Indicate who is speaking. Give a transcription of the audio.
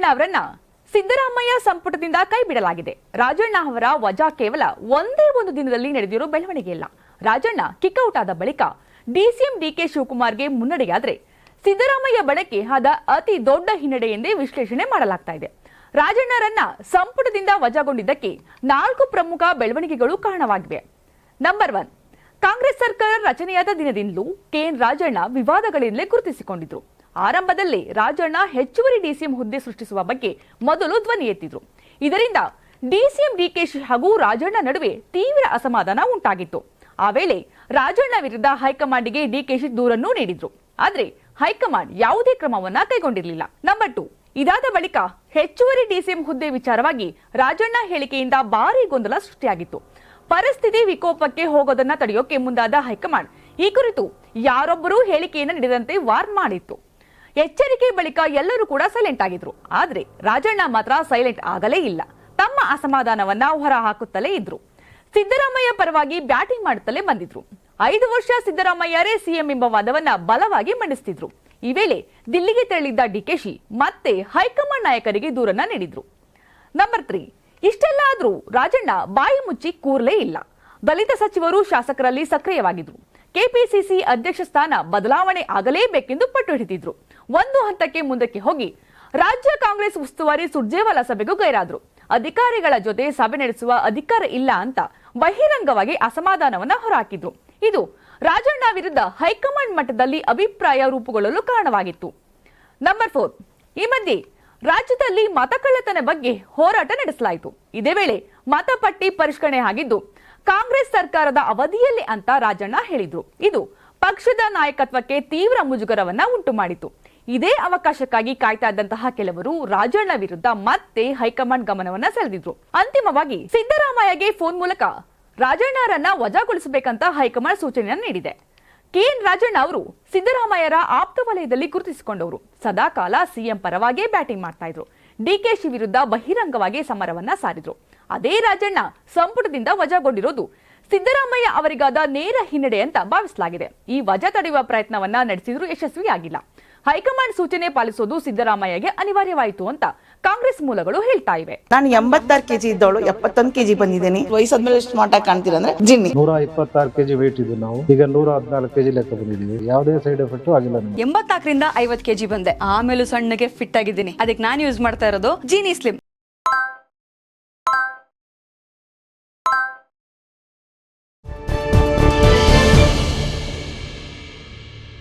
Speaker 1: ರಾಜಣ್ಣ ಅವರನ್ನ ಸಿದ್ದರಾಮಯ್ಯ ಸಂಪುಟದಿಂದ ಕೈಬಿಡಲಾಗಿದೆ. ರಾಜಣ್ಣ ಅವರ ವಜಾ ಕೇವಲ ಒಂದೇ ಒಂದು ದಿನದಲ್ಲಿ ನಡೆದಿರೋ ಬೆಳವಣಿಗೆ ಇಲ್ಲ. ರಾಜಣ್ಣ ಕಿಕ್ಔಟ್ ಆದ ಬಳಿಕ ಡಿಸಿಎಂ ಡಿಕೆ ಶಿವಕುಮಾರ್ಗೆ ಮುನ್ನಡೆಯಾದ್ರೆ ಸಿದ್ದರಾಮಯ್ಯ ಬಳಕೆ ಆದ ಅತಿ ದೊಡ್ಡ ಹಿನ್ನಡೆ ಎಂದೇ ವಿಶ್ಲೇಷಣೆ ಮಾಡಲಾಗ್ತಾ ಇದೆ. ರಾಜಣ್ಣರನ್ನ ಸಂಪುಟದಿಂದ ವಜಾಗೊಂಡಿದ್ದಕ್ಕೆ ನಾಲ್ಕು ಪ್ರಮುಖ ಬೆಳವಣಿಗೆಗಳು ಕಾರಣವಾಗಿವೆ. ನಂಬರ್ ಒನ್, ಕಾಂಗ್ರೆಸ್ ಸರ್ಕಾರ ರಚನೆಯಾದ ದಿನದಿಂದಲೂ ಕೆಎನ್ ರಾಜಣ್ಣ ವಿವಾದಗಳಿಂದಲೇ ಗುರುತಿಸಿಕೊಂಡಿದ್ರು. ಆರಂಭದಲ್ಲೇ ರಾಜಣ್ಣ ಹೆಚ್ಚುವರಿ ಡಿಸಿಎಂ ಹುದ್ದೆ ಸೃಷ್ಟಿಸುವ ಬಗ್ಗೆ ಮೊದಲು ಧ್ವನಿ ಎತ್ತಿದ್ರು. ಇದರಿಂದ ಡಿಸಿಎಂ ಡಿಕೆಶಿ ಹಾಗೂ ರಾಜಣ್ಣ ನಡುವೆ ತೀವ್ರ ಅಸಮಾಧಾನ ಉಂಟಾಗಿತ್ತು. ಆ ವೇಳೆ ರಾಜಣ್ಣ ವಿರುದ್ಧ ಹೈಕಮಾಂಡ್ಗೆ ಡಿಕೆಶಿ ದೂರನ್ನು ನೀಡಿದ್ರು. ಆದರೆ ಹೈಕಮಾಂಡ್ ಯಾವುದೇ ಕ್ರಮವನ್ನ ಕೈಗೊಂಡಿರಲಿಲ್ಲ. ನಂಬರ್ ಟು ಇದಾದ ಬಳಿಕ ಹೆಚ್ಚುವರಿ ಡಿಸಿಎಂ ಹುದ್ದೆ ವಿಚಾರವಾಗಿ ರಾಜಣ್ಣ ಹೇಳಿಕೆಯಿಂದ ಭಾರಿ ಗೊಂದಲ ಸೃಷ್ಟಿಯಾಗಿತ್ತು. ಪರಿಸ್ಥಿತಿ ವಿಕೋಪಕ್ಕೆ ಹೋಗೋದನ್ನ ತಡೆಯೋಕೆ ಮುಂದಾದ ಹೈಕಮಾಂಡ್ ಈ ಕುರಿತು ಯಾರೊಬ್ಬರೂ ಹೇಳಿಕೆಯನ್ನು ನೀಡದಂತೆ ವಾರ್ನ್ ಮಾಡಿತ್ತು. ಎಚ್ಚರಿಕೆ ಬಳಿಕ ಎಲ್ಲರೂ ಕೂಡ ಸೈಲೆಂಟ್ ಆಗಿದ್ರು. ಆದ್ರೆ ರಾಜಣ್ಣ ಮಾತ್ರ ಸೈಲೆಂಟ್ ಆಗಲೇ ಇಲ್ಲ. ತಮ್ಮ ಅಸಮಾಧಾನವನ್ನ ಹೊರ ಹಾಕುತ್ತಲೇ ಇದ್ರು. ಸಿದ್ದರಾಮಯ್ಯ ಪರವಾಗಿ ಬ್ಯಾಟಿಂಗ್ ಮಾಡುತ್ತಲೇ ಬಂದಿದ್ರು. ಐದು ವರ್ಷ ಸಿದ್ದರಾಮಯ್ಯರೇ ಸಿಎಂ ಎಂಬ ವಾದವನ್ನ ಬಲವಾಗಿ ಮಂಡಿಸ್ತಿದ್ರು. ಈ ವೇಳೆ ದಿಲ್ಲಿಗೆ ತೆರಳಿದ್ದ ಡಿಕೆಶಿ ಮತ್ತೆ ಹೈಕಮಾಂಡ್ ನಾಯಕರಿಗೆ ದೂರನ್ನ ನೀಡಿದ್ರು. ನಂಬರ್ ತ್ರೀ, ಇಷ್ಟೆಲ್ಲ ಆದ್ರೂ ರಾಜಣ್ಣ ಬಾಯಿ ಮುಚ್ಚಿ ಕೂರ್ಲೇ ಇಲ್ಲ. ದಲಿತ ಸಚಿವರು ಶಾಸಕರಲ್ಲಿ ಸಕ್ರಿಯವಾಗಿದ್ರು. ಕೆಪಿಸಿಸಿ ಅಧ್ಯಕ್ಷ ಸ್ಥಾನ ಬದಲಾವಣೆ ಆಗಲೇಬೇಕೆಂದು ಪಟ್ಟು ಹಿಡಿದಿದ್ರು. ಒಂದು ಹಂತಕ್ಕೆ ಮುಂದಕ್ಕೆ ಹೋಗಿ ರಾಜ್ಯ ಕಾಂಗ್ರೆಸ್ ಉಸ್ತುವಾರಿ ಸುರ್ಜೇವಾಲಾ ಸಭೆಗೂ ಗೈರಾದ್ರು. ಅಧಿಕಾರಿಗಳ ಜೊತೆ ಸಭೆ ನಡೆಸುವ ಅಧಿಕಾರ ಇಲ್ಲ ಅಂತ ಬಹಿರಂಗವಾಗಿ ಅಸಮಾಧಾನವನ್ನ ಹೊರಹಾಕಿದ್ರು. ಇದು ರಾಜಣ್ಣ ವಿರುದ್ಧ ಹೈಕಮಾಂಡ್ ಮಟ್ಟದಲ್ಲಿ ಅಭಿಪ್ರಾಯ ರೂಪುಗೊಳ್ಳಲು ಕಾರಣವಾಗಿತ್ತು. Number four. ಈ ಮಧ್ಯೆ ರಾಜ್ಯದಲ್ಲಿ ಮತಕಳ್ಳತನ ಬಗ್ಗೆ ಹೋರಾಟ ನಡೆಸಲಾಯಿತು. ಇದೇ ವೇಳೆ ಮತಪಟ್ಟಿ ಪರಿಷ್ಕರಣೆ ಆಗಿದ್ದು ಕಾಂಗ್ರೆಸ್ ಸರ್ಕಾರದ ಅವಧಿಯಲ್ಲಿ ಅಂತ ರಾಜಣ್ಣ ಹೇಳಿದ್ರು. ಇದು ಪಕ್ಷದ ನಾಯಕತ್ವಕ್ಕೆ ತೀವ್ರ ಮುಜುಗರವನ್ನ ಉಂಟು ಮಾಡಿತು ಇದೇ ಅವಕಾಶಕ್ಕಾಗಿ ಕಾಯ್ತಾ ಇದ್ದಂತಹ ಕೆಲವರು ರಾಜಣ್ಣ ವಿರುದ್ಧ ಮತ್ತೆ ಹೈಕಮಾಂಡ್ ಗಮನವನ್ನ ಸೆಳೆದಿದ್ರು. ಅಂತಿಮವಾಗಿ ಸಿದ್ದರಾಮಯ್ಯಗೆ ಫೋನ್ ಮೂಲಕ ರಾಜಣ್ಣರನ್ನ ವಜಾಗೊಳಿಸಬೇಕಂತ ಹೈಕಮಾಂಡ್ ಸೂಚನೆಯನ್ನು ನೀಡಿದೆ. ಕೆಎನ್ ರಾಜಣ್ಣ ಅವರು ಸಿದ್ದರಾಮಯ್ಯರ ಆಪ್ತ ವಲಯದಲ್ಲಿ ಗುರುತಿಸಿಕೊಂಡವರು. ಸದಾಕಾಲ ಸಿಎಂ ಪರವಾಗಿ ಬ್ಯಾಟಿಂಗ್ ಮಾಡ್ತಾ ಇದ್ರು. ಡಿಕೆಶಿ ವಿರುದ್ಧ ಬಹಿರಂಗವಾಗಿ ಸಮರವನ್ನ ಸಾರಿದ್ರು. ಅದೇ ರಾಜಣ್ಣ ಸಂಪುಟದಿಂದ ವಜಾಗೊಂಡಿರೋದು. ಸಿದ್ದರಾಮಯ್ಯ ಅವರಿಗಾದ ನೇರ ಹಿನ್ನಡೆ ಅಂತ ಭಾವಿಸಲಾಗಿದೆ. ಈ ವಜಾ ತಡೆಯುವ ಪ್ರಯತ್ನವನ್ನ ನಡೆಸಿದ್ರು ಯಶಸ್ವಿಯಾಗಿಲ್ಲ ಹೈಕಮಾಂಡ್ ಸೂಚನೆ ಪಾಲಿಸೋದು ಸಿದ್ದರಾಮಯ್ಯಗೆ ಅನಿವಾರ್ಯವಾಯಿತು ಅಂತ ಕಾಂಗ್ರೆಸ್ ಮೂಲಗಳು ಹೇಳ್ತಾ ಇವೆ.
Speaker 2: ನಾನು ಎಂಬತ್ತಾರು ಕೆಜಿ ಇದ್ದವಳು ಎಪ್ಪತ್ತೊಂದು ಕೆಜಿ ಬಂದಿದ್ದೀನಿ. ವಯಸ್ಸಾದ್ಮೇಲೆ ಸ್ಮಾರ್ಟ್ ಆಗಿ ಕಾಣ್ತೀರ ಅಂದ್ರೆ ಜಿನ್ನಿ.
Speaker 3: ನೂರ ಇಪ್ಪತ್ತಾರು ಕೆಜಿ ವೇಟ್ ಇದ್ದೀವಿ ನಾವು. ಈಗ ನೂರ ಹದಿನಾಲ್ಕು ಕೆಜಿ ಲೆಕ್ಕ ಬಂದಿದ್ದೀವಿ. ಯಾವುದೇ ಸೈಡ್ ಎಫೆಕ್ಟ್ ಆಗಿಲ್ಲ ಎಂಬತ್ತಾಕರಿಂದ
Speaker 4: ಎಂಬತ್ನಾಲ್ಕರಿಂದ ಐವತ್ ಕೆಜಿ ಬಂದೆ. ಆಮೇಲೆ ಸಣ್ಣಗೆ ಫಿಟ್ ಆಗಿದ್ದೀನಿ. ಅದಕ್ಕೆ ನಾನು ಯೂಸ್ ಮಾಡ್ತಾ ಇರೋದು ಜೀನಿ ಸ್ಲಿಮ್